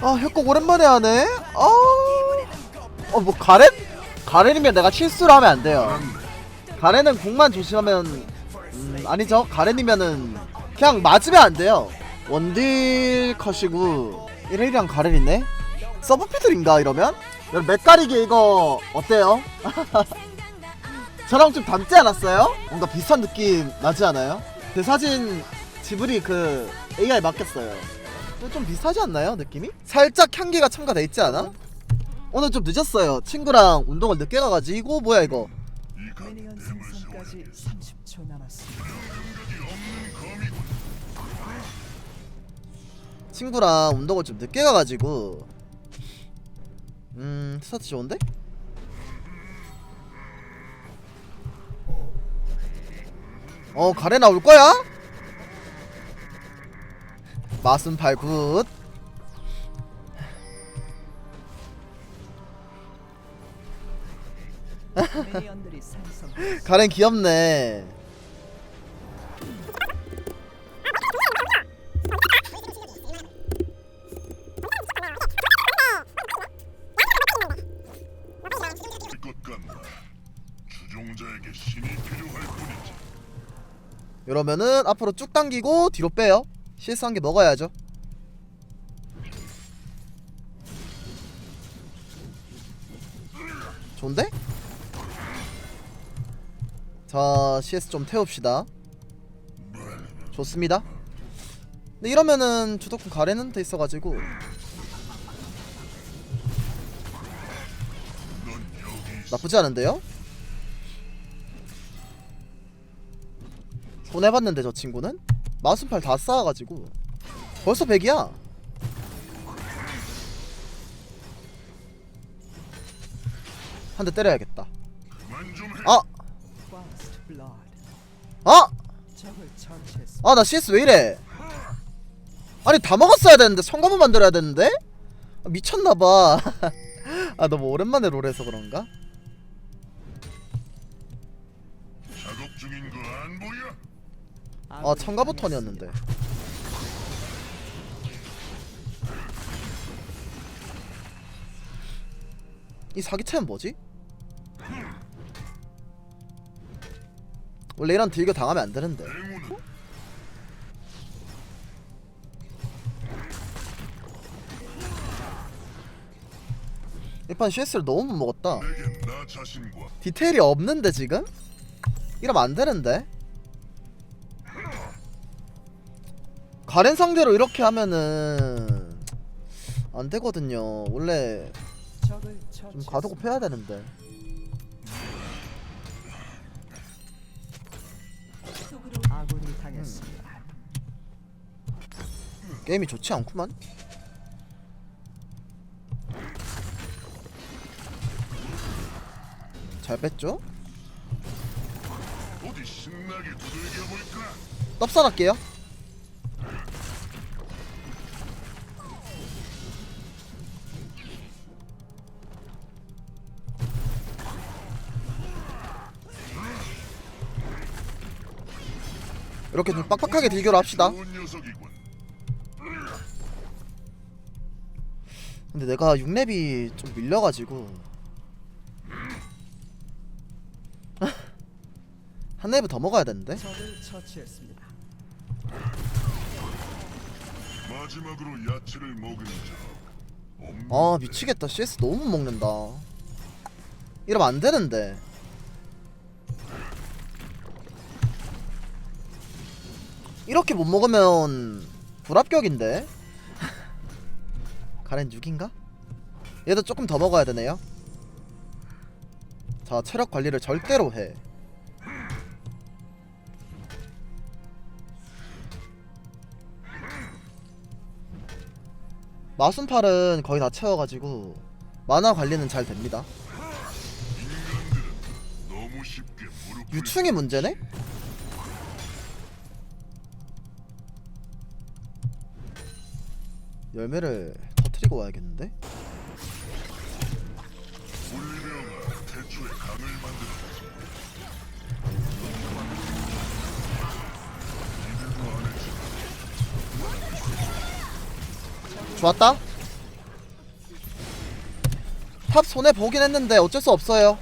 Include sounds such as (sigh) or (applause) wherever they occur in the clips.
아 협곡 오랜만에 하네 어어뭐 가렌? 가렌이면 내가 실수를 하면 안 돼요 가렌은 공만 조심하면 음, 아니죠 가렌이면은 그냥 맞으면 안 돼요 원딜 컷이고 1일이랑 가렌 있네 서브피들인가 이러면? 맥가리기 이거 어때요? (laughs) 저랑 좀 닮지 않았어요? 뭔가 비슷한 느낌 나지 않아요? 그 사진 지브리 그 AI 맡겼어요 좀 비슷하지 않나요 느낌이? 살짝 향기가 첨가돼 있지 않아? 오늘 좀 늦었어요 친구랑 운동을 늦게 가가지고 뭐야 이거 미니언 생성까지 30초 남았습니다. 친구랑 운동을 좀 늦게 가가지고 음 스타트 좋은데? 어 가레나 올 거야? 마순 발굿 미니언들이 생성. 가렌 귀엽네. 이러면은 앞으로 쭉 당기고 뒤로 빼요 실수한 게 먹어야죠 좋은데? 자 CS 좀 태웁시다 좋습니다 근데 이러면은 주도권 가래는 돼 있어가지고. 나쁘지 않은데요? 손해봤는데 저 친구는? 마순팔 다 쌓아가지고 벌써 100이야 한 대 때려야겠다. 아! 아! 아 나 CS 왜 이래 아니 다 먹었어야 되는데 성감을 만들어야 되는데? 아, 미쳤나봐 (laughs) 아 너무 오랜만에 롤해서 그런가? 작업 중인 거 안 보여? 아 청가부 턴이었는데 이 사기차는 뭐지? 원래 이런 딜교 당하면 안 되는데 이판 CS를 너무 못 먹었다 디테일이 없는데 지금? 이러면 안 되는데 가렌 상대로 이렇게 하면은 안 되거든요 원래 좀. 가도급 해야 되는데 당했습니다. 게임이 좋지 않구만 잘 뺐죠? 볼까? 떡선할게요 이렇게 좀 빡빡하게 딜교를 합시다. 근데 내가 6렙이 좀 밀려가지고 (laughs) 한 렙을 더 먹어야 되는데. 마지막으로 야채를 먹은 자. 없는 아 미치겠다 CS 너무 못 먹는다 이러면 안 되는데 이렇게 못 먹으면 불합격인데 가렌 6인가? 얘도 조금 더 먹어야 되네요 자 체력 관리를 절대로 해 마순팔은 거의 다 채워가지고 만화 관리는 잘 됩니다 무릎 유충이 문제네? 열매를 터트리고 와야겠는데? 좋았다 탑 손해 보긴 했는데 어쩔 수 없어요.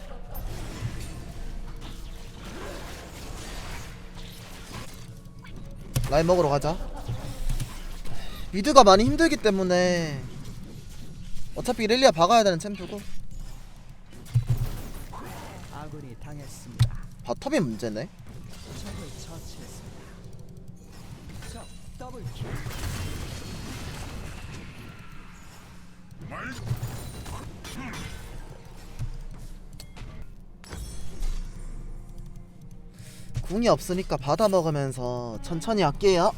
라인 먹으러 가자. 미드가 많이 힘들기 때문에 어차피 릴리아 박아야 되는 챔프고 아군이 당했습니다. 바텀이 문제네. 적을 처치했습니다. 적 더블 킬. 말 궁이 없으니까 받아 먹으면서 천천히 할게요.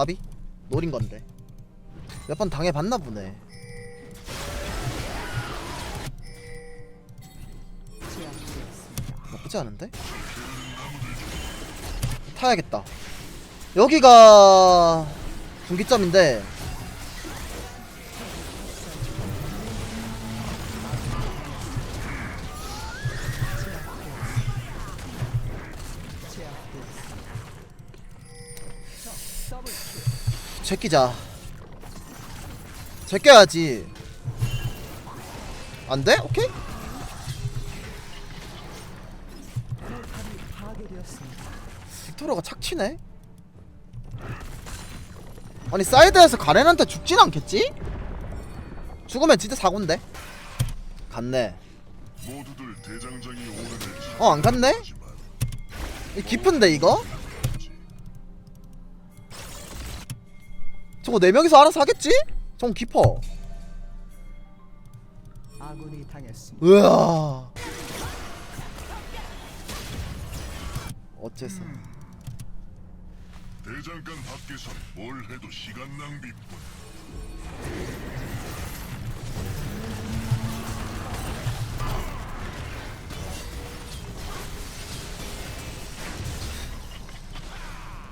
까비? 노린 건데. 몇 번 당해봤나 보네. 나쁘지 않은데? 타야겠다. 여기가 분기점인데 제끼자. 제껴야지. 안 돼? 오케이? 빅토르가 착취네? 아니 사이드에서 가렌한테 죽진 않겠지? 죽으면 진짜 사고인데? 갔네 어, 안 갔네? 깊은데 이거? 저거 네 명이서 알아서 하겠지? 좀 깊어 아군이 당했습니다. 으아 어째서 대장간 밖에선 뭘 해도 시간 낭비뿐.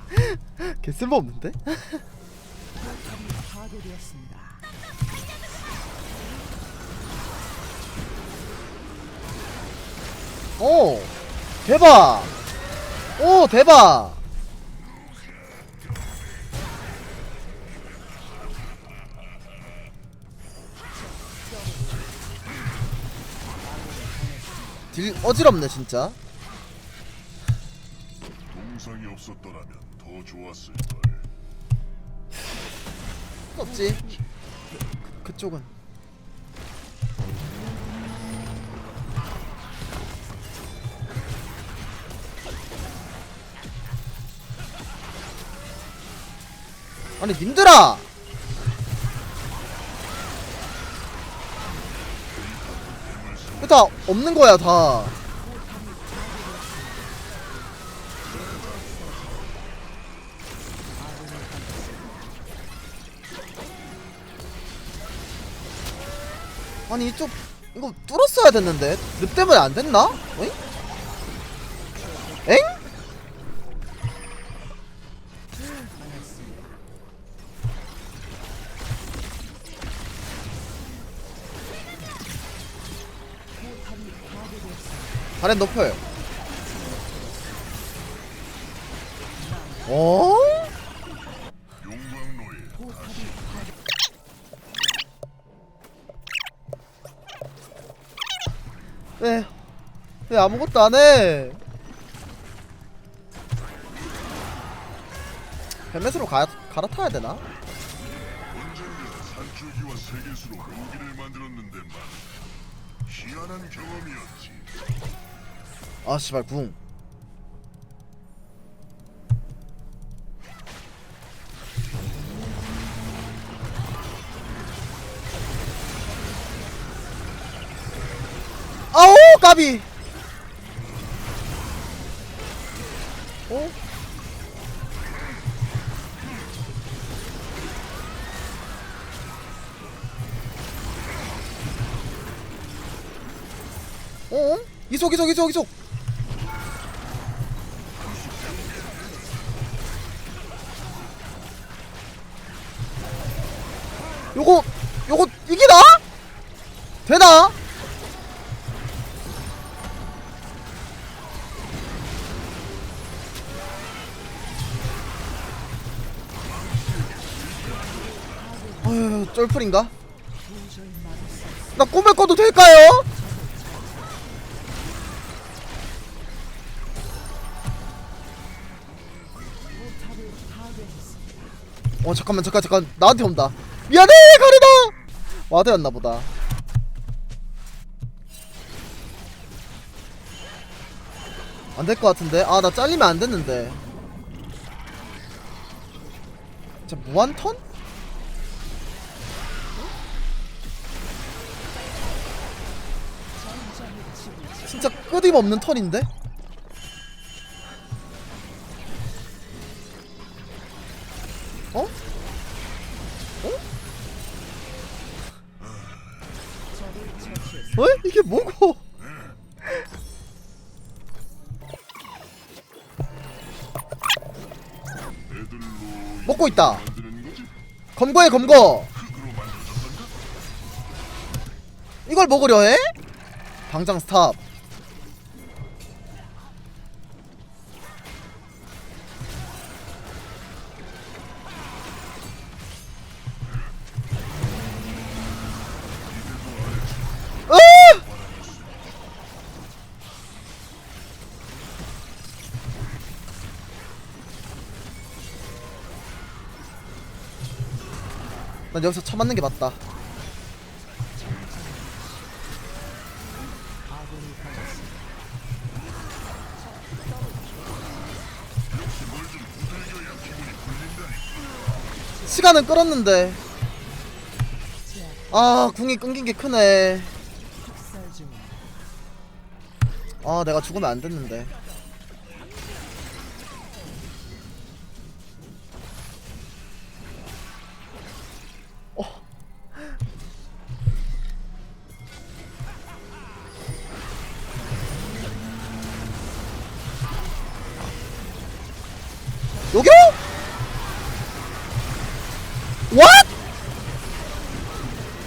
(laughs) 개 쓸모없는데? (laughs) 오 대박. 오 대박. 딜 어지럽네 진짜. 동상이 없었더라면 더 좋았을 걸. 없지. 그, 그쪽은. 아니 님들아! 다 없는 거야 다 아니 이쪽 이거 뚫었어야 됐는데 늪 때문에 안 됐나? 어잉? 엥? 발엔 높여요. 어? 아무것도 안 해? 헬멧으로 가, 갈아타야 되나? 아, 씨발, 궁. 아오, 까비! 어? 이속 이속 이속 이속 요거 요거 이기나? 되나? 아휴 쫄풀인가? 나 꿈에 꿔도 될까요? 어 잠깐만 잠깐 잠깐. 나한테 온다. 미안해 가리다 와드였나 보다. 안 될 것 같은데? 아 나 잘리면 안 됐는데. 진짜 무한턴? 진짜 끊임없는 턴인데? 먹고 있다. 검거해 검거. 이걸 먹으려 해? 당장 스탑. 난 여기서 쳐맞는 게 맞다. 시간은 끌었는데 아 궁이 끊긴 게 크네. 아 내가 죽으면 안 됐는데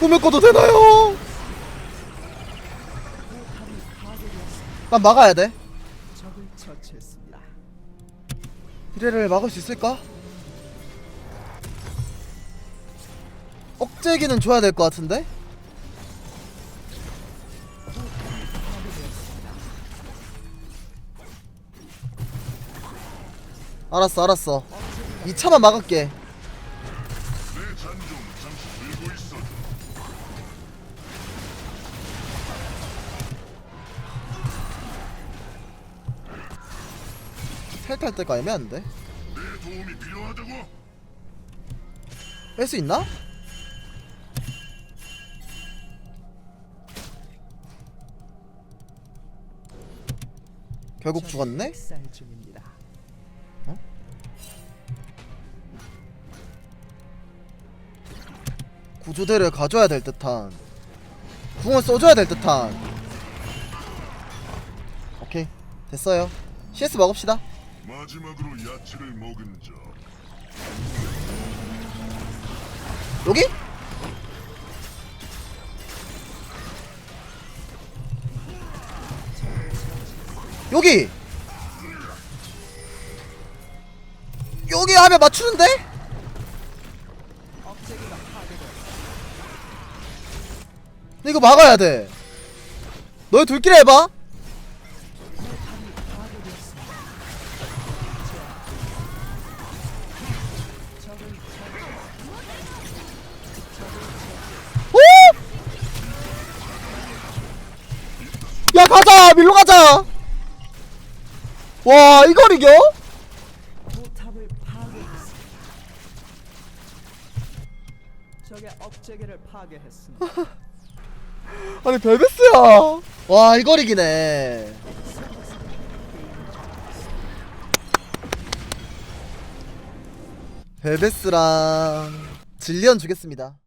꿈을 꿔도 되나요? 난 막아야 돼. 미래를 막을 수 있을까? 억제기는 줘야 될 것 같은데? 알았어 알았어 2차만 막을게 탈탈 때가 애매한데? 뺄 수 있나? 결국 죽었네? 중입니다. 구조대를 가져야 될 듯한 궁을 써줘야 될 듯한 오케이 됐어요 CS 먹읍시다 마지막으로 야채를 먹은 적. 여기? 여기 여기 하면 맞추는데? 근데 이거 막아야 돼 너희 둘끼리 해봐 야 가자. 밀로 가자. 와 이걸 이겨? (laughs) 아니 벨베스야. 와 이걸 이기네. 벨베스랑 질리언 주겠습니다